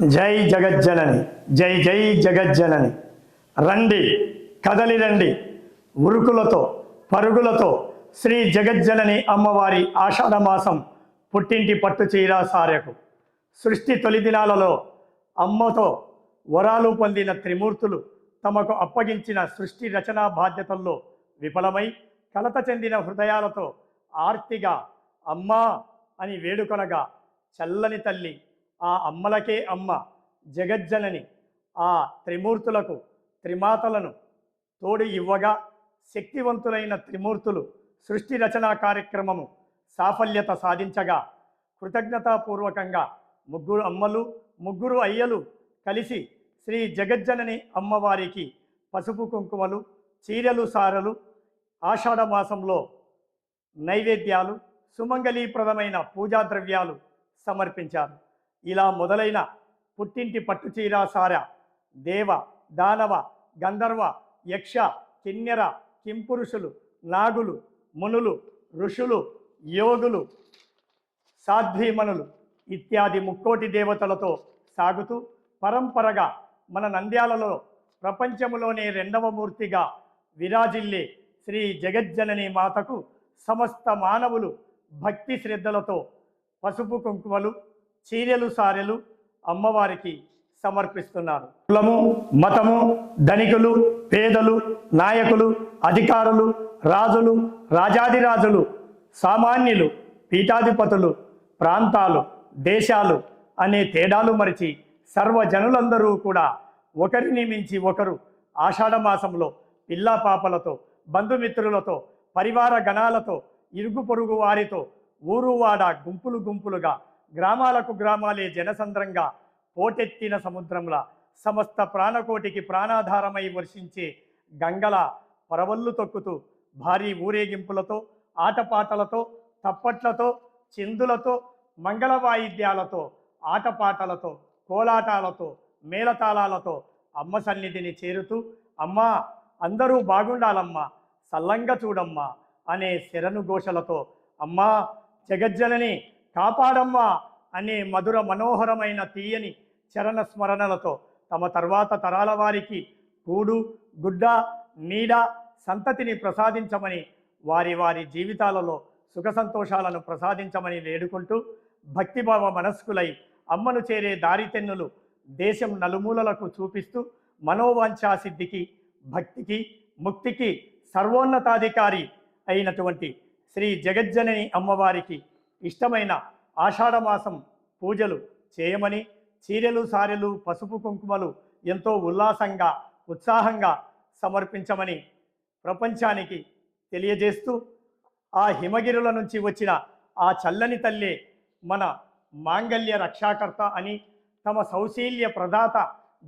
జై జగజ్జనని జై జై జగజ్జనని. రండి కదలి రండి. ఉరుకులతో పరుగులతో శ్రీ జగజ్జనని అమ్మవారి ఆషాఢమాసం పుట్టింటి పట్టు చీర సారెకు. సృష్టి తొలి దినాలలో అమ్మతో వరాలు పొందిన త్రిమూర్తులు తమకు అప్పగించిన సృష్టి రచనా బాధ్యతల్లో విఫలమై కలత చెందిన హృదయాలతో ఆర్తిగా అమ్మా అని వేడుకొనగా చల్లని తల్లి ఆ అమ్మలకే అమ్మ జగజ్జనని ఆ త్రిమూర్తులకు త్రిమాతలను తోడు ఇవ్వగా శక్తివంతులైన త్రిమూర్తులు సృష్టి రచనా కార్యక్రమము సాఫల్యత సాధించగా కృతజ్ఞతాపూర్వకంగా ముగ్గురు అమ్మలు ముగ్గురు అయ్యలు కలిసి శ్రీ జగజ్జనని అమ్మవారికి పసుపు కుంకుమలు చీరలు సారలు ఆషాఢ మాసంలో నైవేద్యాలు సుమంగళీప్రదమైన పూజా ద్రవ్యాలు సమర్పించారు. ఇలా మొదలైన పుట్టింటి పట్టుచీర సార దేవ దానవ గంధర్వ యక్ష కిన్నెర కింపురుషులు నాగులు మునులు ఋషులు యోగులు సాధ్వీమణులు ఇత్యాది ముక్కోటి దేవతలతో సాగుతూ పరంపరగా మన నంద్యాలలో ప్రపంచంలోనే రెండవ మూర్తిగా విరాజిల్లే శ్రీ జగజ్జనని మాతకు సమస్త మానవులు భక్తి శ్రద్ధలతో పసుపు కుంకుమలు చీరెలు సారెలు అమ్మవారికి సమర్పిస్తున్నారు. కులము మతము ధనికులు పేదలు నాయకులు అధికారులు రాజులు రాజాదిరాజులు సామాన్యులు పీఠాధిపతులు ప్రాంతాలు దేశాలు అనే తేడాలు మరిచి సర్వజనులందరూ కూడా ఒకరిని మించి ఒకరు ఆషాఢ మాసంలో పిల్లా పాపలతో బంధుమిత్రులతో పరివార గణాలతో ఇరుగు పొరుగు వారితో ఊరువాడ గుంపులు గుంపులుగా గ్రామాలకు గ్రామాలే జనసంద్రంగా పోటెత్తిన సముద్రంలా సమస్త ప్రాణకోటికి ప్రాణాధారమై వర్షించే గంగల పరవళ్ళు తొక్కుతూ భారీ ఊరేగింపులతో ఆటపాటలతో తప్పట్లతో చిందులతో మంగళ వాయిద్యాలతో ఆటపాటలతో కోలాటాలతో మేళతాళాలతో అమ్మ సన్నిధిని చేరుతూ అమ్మా అందరూ బాగుండాలమ్మా సల్లంగా చూడమ్మా అనే శరణు ఘోషలతో అమ్మా జగజ్జనని కాపాడమ్మా అనే మధుర మనోహరమైన తీయని చరణ స్మరణలతో తమ తర్వాత తరాల వారికి కూడు గుడ్డ నీడ సంతతిని ప్రసాదించమని వారి వారి జీవితాలలో సుఖ సంతోషాలను ప్రసాదించమని వేడుకుంటూ భక్తిభావ మనస్కులై అమ్మను చేరే దారితెన్నులు దేశం నలుమూలలకు చూపిస్తూ మనోవాంఛా సిద్ధికి భక్తికి ముక్తికి సర్వోన్నతాధికారి అయినటువంటి శ్రీ జగజ్జనని అమ్మవారికి ఇష్టమైన ఆషాఢమాసం పూజలు చేయమని చీరెలు సారెలు పసుపు కుంకుమలు ఎంతో ఉల్లాసంగా ఉత్సాహంగా సమర్పించమని ప్రపంచానికి తెలియజేస్తూ ఆ హిమగిరుల నుంచి వచ్చిన ఆ చల్లని తల్లే మన మాంగల్య రక్షాకర్త అని తమ సౌశీల్య ప్రదాత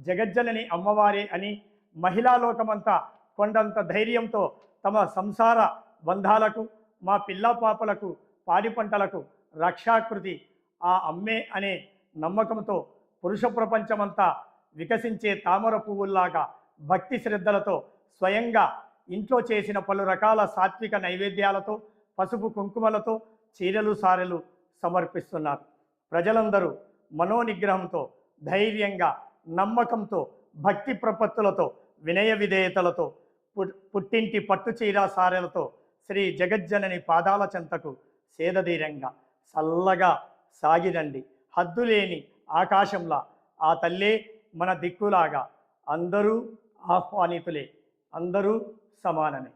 జగజ్జనని అమ్మవారే అని మహిళా లోకమంతా కొండంత ధైర్యంతో తమ సంసార బంధాలకు మా పిల్ల పాపలకు పాడి పంటలకు రక్షాకృతి ఆ అమ్మే అనే నమ్మకంతో పురుష ప్రపంచమంతా వికసించే తామర పువ్వుల్లాగా భక్తి శ్రద్ధలతో స్వయంగా ఇంట్లో చేసిన పలు రకాల సాత్విక నైవేద్యాలతో పసుపు కుంకుమలతో చీరలు సారెలు సమర్పిస్తున్నారు. ప్రజలందరూ మనోనిగ్రహంతో ధైర్యంగా నమ్మకంతో భక్తి ప్రపత్తులతో వినయ విధేయతలతో పుట్టింటి పట్టు చీర సారెలతో శ్రీ జగజ్జనని పాదాల చెంతకు సేదధీరంగా చల్లగా సాగిరండి. హద్దులేని ఆకాశంలా ఆ తల్లే మన దిక్కులాగా. అందరూ ఆహ్వానితులే. అందరూ సమానమే.